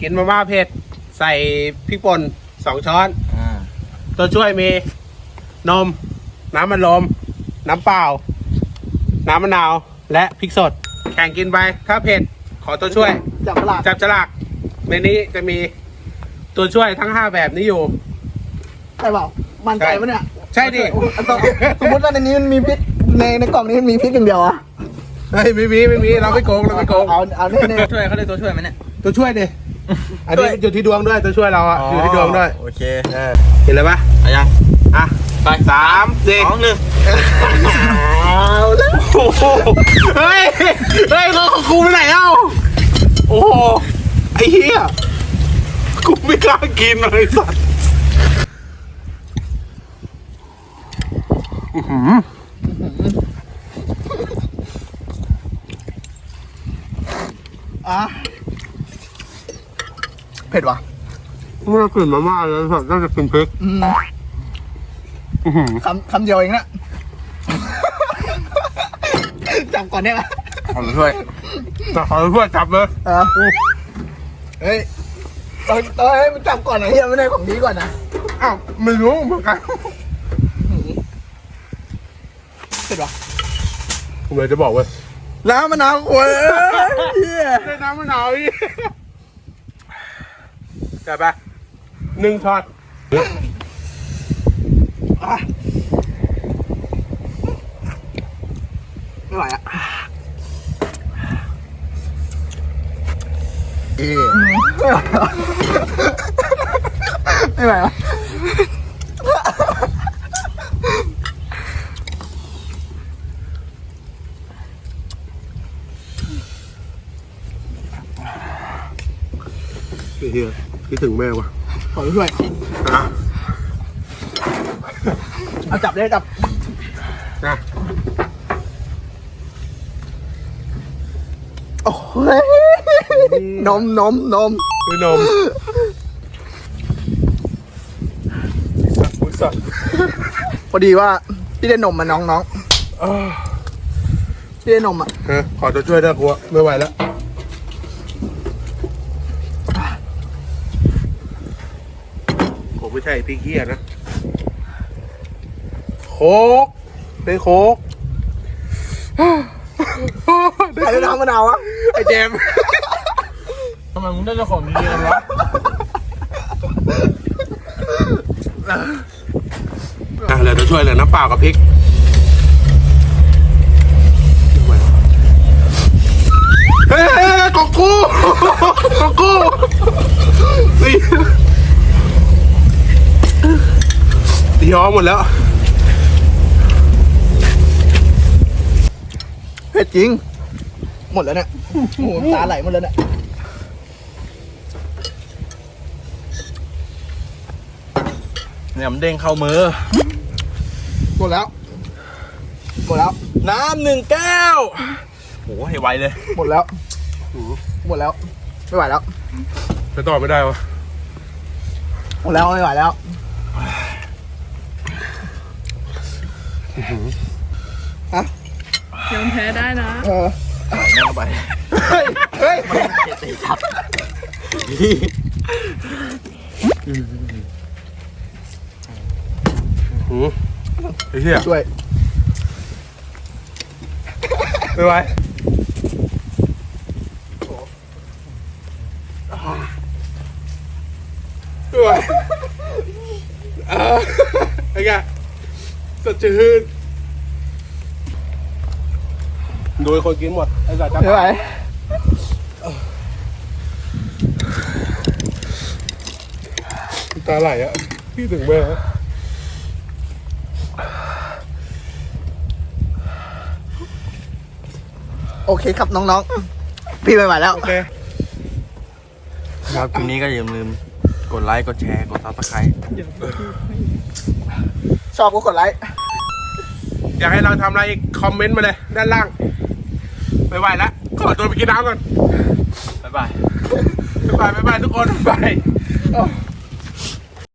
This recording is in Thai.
กินมาม่าเผ็ดใส่พริกป่นสองช้อน อ่าตัวช่วยมีนม น้ำมันลม น้ำเปล่า น้ำมะนาว และพริกสด แข่งกินไป ถ้าเผ็ด ขอตัวช่วย จับฉลากจับฉลากในนี้จะมีตัวช่วยทั้งห้าแบบนี้อยู่ ใช่เปล่ามั่นใจปะเนี่ยใช่ดิ อันต่อสมมติว่าในนี้มันมีพริกในในกล่องนี้มันมีพริกอย่างเดียวอะเฮ้ยไม่มีไม่มีเราไม่โกงเราไม่โกงเอาเอาเนี่ยเนี่ยตัวช่วยเขาได้ตัวช่วยไหมเนี่ยตัวช่วยดิ อันนี้อยู่ที่ดวงด้วยตัวช่วยเราอะอยู่ที่ดวงด้วยโอเคเออเห็นเลยปะเอายังอะไปสามสี่สองหนึ่งเอาแล้วโอ้โหเฮ้ยเฮ้ยเขาของกูไปไหนเอ้าโอ้โหไอ้เหี้ยกูไม่กล้ากินเลยสัตว์อื้อหืออะ เผ็ดว่ะเมื่อกลิ่นมาม่าแล้วสัตว์น่าจะกินพริกอืมอื้อหือคำคำเดียวเองนะ จับก่อนเนี่ยขอตัวช่วยแต่ขอเพื่อนจับเลยเออเฮ้ยตอนตอนให้มันจับก่อนนะเฮียไม่ได้ของดีก่อนนะอ้าวไม่รู้เหมือนกันเผ็ดว่ะผมเลยจะบอกว่าแล้วมะนาวโอ้ยเฮียได้น้ำมะนาวอีก จับไปหนึ่งช็อตอะไม่ไหวอะเอ๊ไม่ไหวอะไอ้เหี้ย คิดถึงแม่ว่ะขอช่วย อะเอาจับเลยจับ นะโอ้ยนมนมนมคือนมสัตว์พอดีว่าพี่ได้นมมาน้องน้องอ้าวพี่ได้นมอะ เออขอตัวช่วยด้วยกูอะไม่ไหวแล้ว ผม ไม่ใช่พี่เคียนะโคกเป็นโคกใครได้น้ำมะนาวอะไอ้เจมส์ทำไมมึงได้เจ้าของดีๆกันวะอะเหลือตัวช่วยเหลือน้ำเปล่ากับพริกเฮ้ยเฮ้ยเฮ้ยกองกูกองกูนี่ตีย้อม หมดแล้วเผ็ดจริง หมดแล้วเนี่ยโอ้โหตาไหลหมดแล้วเนี่ยเนี่ยมันเด้งเข้ามือ หมดแล้ว หมดแล้ว น้ำหนึ่งแก้วโอ้ให้ไวเลย หมดแล้ว หมดแล้ว ไม่ไหวแล้ว ไปต่อไม่ได้วะหมดแล้วไม่ไหวแล้ว ฮะยอมแพ้ได้นะ เออใส่แม่งเข้าไปเฮ้ยเฮ้ยเจ็ดตีทับหือไอ้เหี้ยช่วยไม่ไหวไม่ไหวอ่าไอ้แก สดชื่นโดยคนกินหมดไอ้สัตว์จะไม่ไหวตาไหลอะ พี่ถึงแม่โอเคครับน้องๆ พี่ไม่ไหวแล้ว โอเค ครับคลิปนี้ก็อย่าลืม กดไลค์ กดแชร์ กดซับสไครต์ ชอบก็กดไลค์ อยากให้เราทำอะไรอีกคอมเมนต์มาเลย ด้านล่าง ไม่ไหวแล้วขอตัวไปกินน้ำก่อน บ๊ายบาย บ๊ายบายบ๊ายบายทุกคนบ๊ายบาย